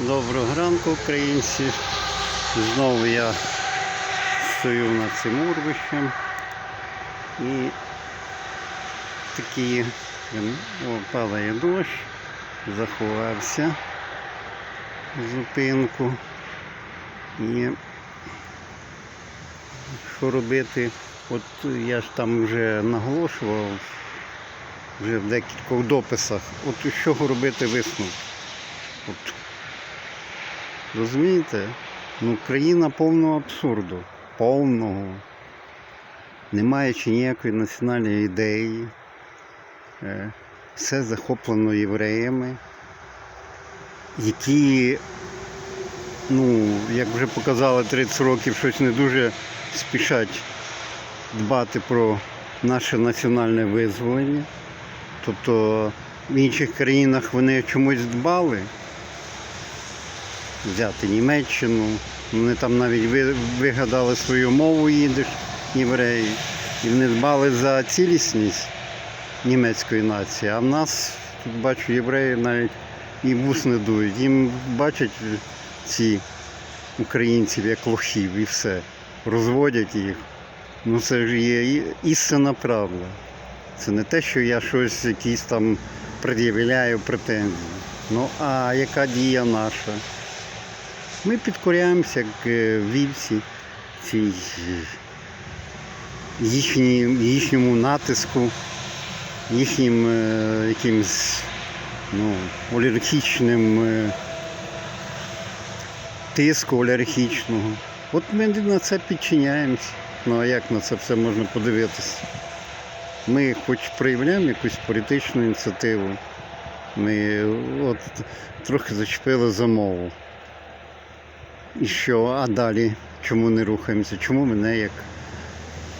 Доброго ранку, українці. Знову я стою над цим урвищем і такі о, падає дощ, заховався зупинку. І що робити? От я ж там вже наголошував вже в декількох дописах. От чого робити висновок? От Розумієте? Ну, країна повного абсурду. Повного. Не маючи ніякої національної ідеї. Е, Все захоплено євреями, які, ну, як вже показали 30 років, щось не дуже спішать дбати про наше національне визволення. Тобто в інших країнах вони чомусь дбали взяти Німеччину. Вони там навіть вигадали свою мову їдиш, євреї. І вони дбали за цілісність німецької нації. А в нас, тут бачу, євреї навіть і вус не дують. Їм бачать ці українців як лохів і все. Розводять їх. Ну це ж є і- істинна правда. Це не те, що я щось якісь там пред'являю претензії. Ну а яка дія наша? Ми підкоряємося вівці їхньому натиску, їхнім е, якимсь ну, олігархічним е, тиску олігархічного. От ми на це підчиняємося. Ну а як на це все можна подивитися? Ми хоч проявляємо якусь політичну ініціативу, ми от трохи зачепили за мову. І що, а далі чому не рухаємося? Чому мене як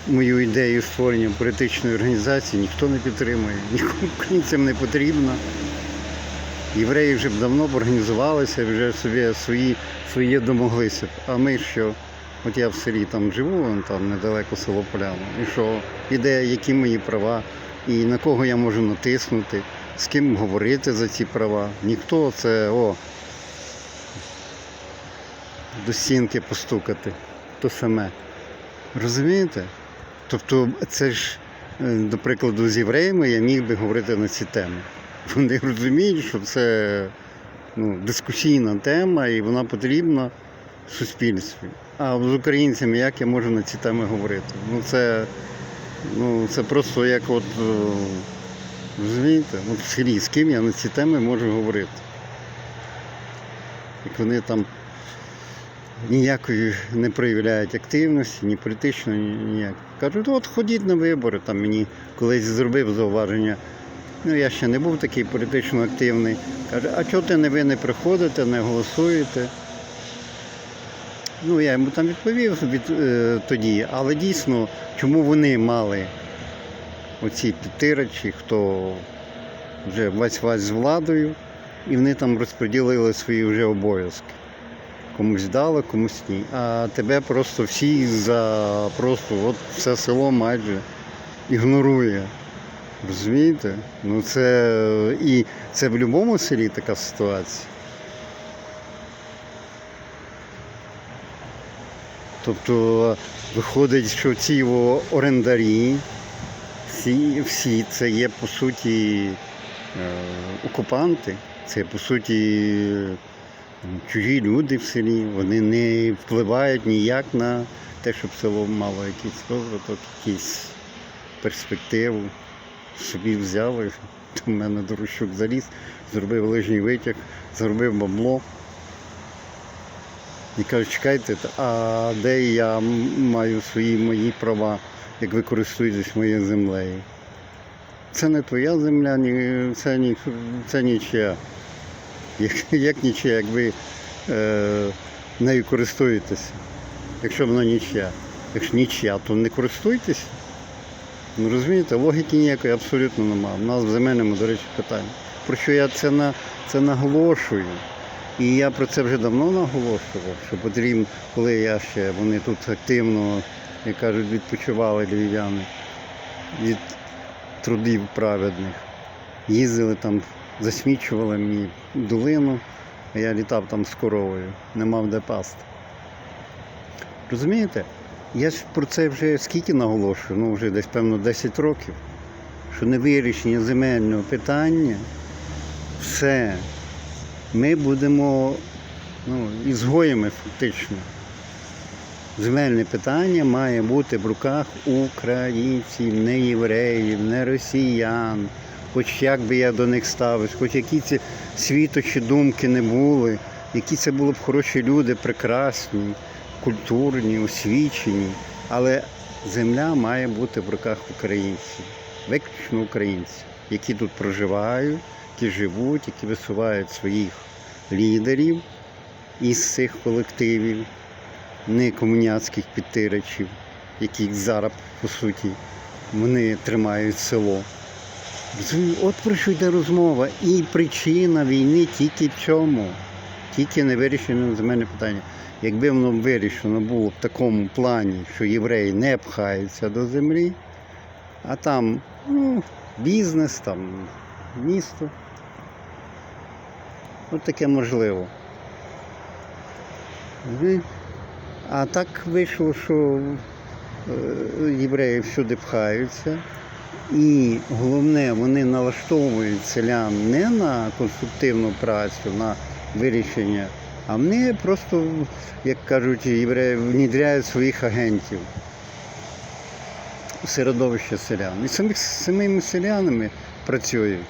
мою ідею створення політичної організації ніхто не підтримує, нікому українцям не потрібно. Євреї вже б давно б організувалися, вже собі свої, своє домоглися. б. А ми що? От я в селі там живу, там недалеко село Поляно. І що? Іде, які мої права, і на кого я можу натиснути, з ким говорити за ці права. Ніхто це о, до стінки постукати. То саме. Розумієте? Тобто, це ж, е, до прикладу, з євреями я міг би говорити на ці теми. Вони розуміють, що це ну, дискусійна тема і вона потрібна суспільстві. А з українцями як я можу на ці теми говорити? Ну це, ну, це просто як от, е, розумієте, от селі, з ким я на ці теми можу говорити. Як вони там ніякої не проявляють активності, ні політичної, ніяк. Кажуть, от ходіть на вибори, там мені колись зробив зауваження. Ну, я ще не був такий політично активний. Каже, а чого ти не ви не приходите, не голосуєте? Ну, я йому там відповів від, е, тоді, але дійсно, чому вони мали оці підтирачі, хто вже вась-вась з владою, і вони там розподілили свої вже обов'язки. Комусь дали, комусь ні. А тебе просто всі за просто от все село майже ігнорує. Розумієте? Ну це і це в будь-якому селі така ситуація. Тобто виходить, що ці його орендарі, всі, всі це є по суті е, окупанти, це по суті чужі люди в селі, вони не впливають ніяк на те, щоб село мало якийсь розвиток, якийсь перспективу. Собі взяли, до мене Дорощук заліз, зробив лижній витяг, зробив бабло. І кажуть, чекайте, а де я маю свої мої права, як ви користуєтесь моєю землею? Це не твоя земля, це, це нічия. Як, як нічия, як ви е, нею користуєтеся, якщо вона нічия. Якщо нічия, то не користуйтесь. Ну розумієте, логіки ніякої абсолютно немає. У нас в земельному, до речі, питання. Про що я це, на, це наголошую. І я про це вже давно наголошував, що потрібно, коли я ще вони тут активно, як кажуть, відпочивали львів'яни від трудів праведних. Їздили там, засмічували мені долину, а Я літав там з коровою, не мав де пасти. Розумієте? Я ж про це вже скільки наголошую, ну вже десь певно 10 років, що не вирішення земельного питання, все. Ми будемо ну, ізгоями фактично. Земельне питання має бути в руках українців, не євреїв, не росіян. Хоч як би я до них ставився, хоч які ці світочі думки не були, які це були б хороші люди, прекрасні, культурні, освічені. Але земля має бути в руках українців, виключно українців, які тут проживають, які живуть, які висувають своїх лідерів із цих колективів, не комуняцьких підтирачів, які зараз, по суті, вони тримають село. От про що йде розмова. І причина війни тільки в цьому, тільки не вирішено земельне питання. Якби воно вирішено було в такому плані, що євреї не пхаються до землі, а там ну, бізнес, там місто. От таке можливо. А так вийшло, що е, євреї всюди пхаються. І головне, вони налаштовують селян не на конструктивну працю, на вирішення, а вони просто, як кажуть євреї, внідряють своїх агентів в середовище селян. І самих, самими селянами працюють,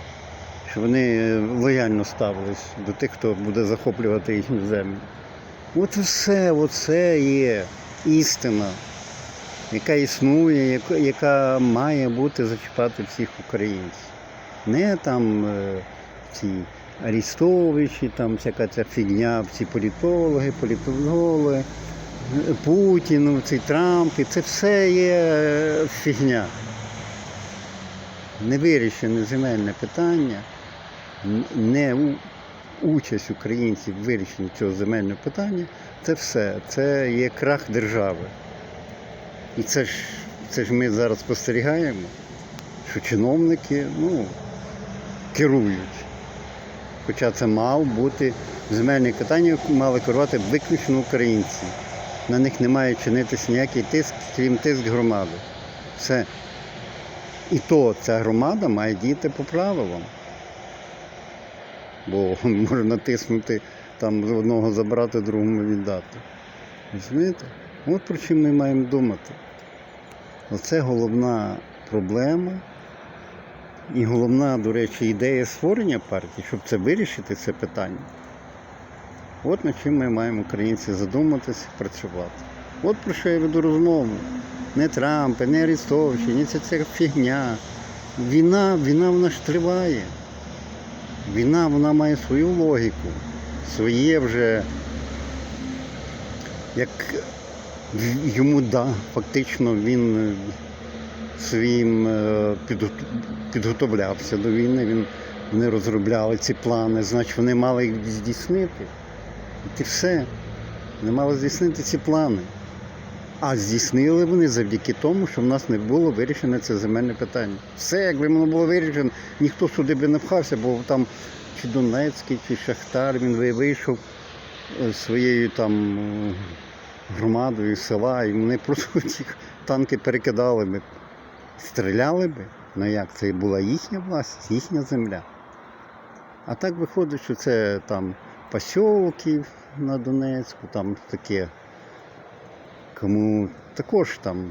що вони лояльно ставились до тих, хто буде захоплювати їхню землю. От все, оце є істина яка існує, яка, має бути зачіпати всіх українців. Не там е, ці Арістовичі, там всяка ця фігня, ці політологи, політологи, Путін, цей Трамп, і це все є е, фігня. Невирішене земельне питання, не участь українців в вирішенні цього земельного питання, це все. Це є крах держави. І це ж, це ж ми зараз спостерігаємо, що чиновники ну, керують. Хоча це мав бути земельне питання, мали керувати виключно українці. На них не має чинитися ніякий тиск, крім тиск громади. Все. І то ця громада має діяти по правилам. Бо може натиснути там одного забрати, другому віддати. Розумієте? От про чим ми маємо думати. Оце головна проблема. І головна, до речі, ідея створення партії, щоб це вирішити, це питання. От над чим ми маємо українці задуматися, працювати. От про що я веду розмову. Не Трампи, не Арестовичі, ні ця, ця фігня. Війна, війна вона ж триває. Війна вона має свою логіку, своє вже як йому да, фактично він е, своїм е, підготовлявся до війни, він, вони розробляли ці плани, значить вони мали їх здійснити. І все. Вони мали здійснити ці плани. А здійснили вони завдяки тому, що в нас не було вирішено це земельне питання. Все, якби воно було вирішено, ніхто сюди би не пхався, бо там чи Донецький, чи Шахтар, він вийшов е, своєю там громадою села, і вони просто ці танки перекидали би, стріляли би. Ну як, це була їхня власність, їхня земля. А так виходить, що це там посілки на Донецьку, там таке, кому також там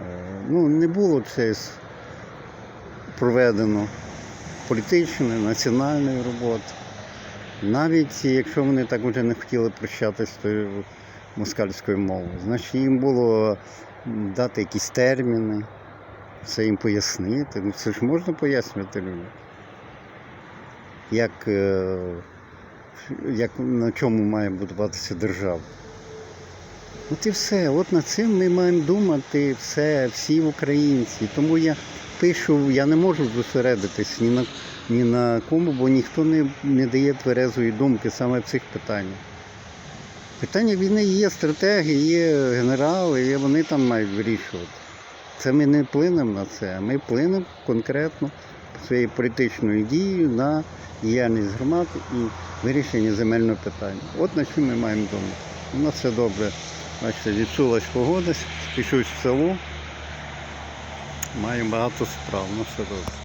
е, ну, не було це проведено політичної, національної роботи. Навіть якщо вони так вже не хотіли прощатися з тою москальською мовою, значить їм було дати якісь терміни, все їм пояснити. Ну це ж можна пояснювати людям. Як, е, як на чому має будуватися держава. От і все. От над цим ми маємо думати все, всі українці. Тому я пишу, я не можу зосередитись ні на, ні на кому, бо ніхто не, не дає тверезої думки саме в цих питаннях. Питання війни є стратегії, є генерали, і вони там мають вирішувати. Це ми не вплинемо на це, а ми вплинемо конкретно своєю політичною дією на діяльність громад і вирішення земельного питання. От на що ми маємо думати. У нас все добре. Бачите, відчулась погода, спішусь в село, маю багато справ, ну все добре.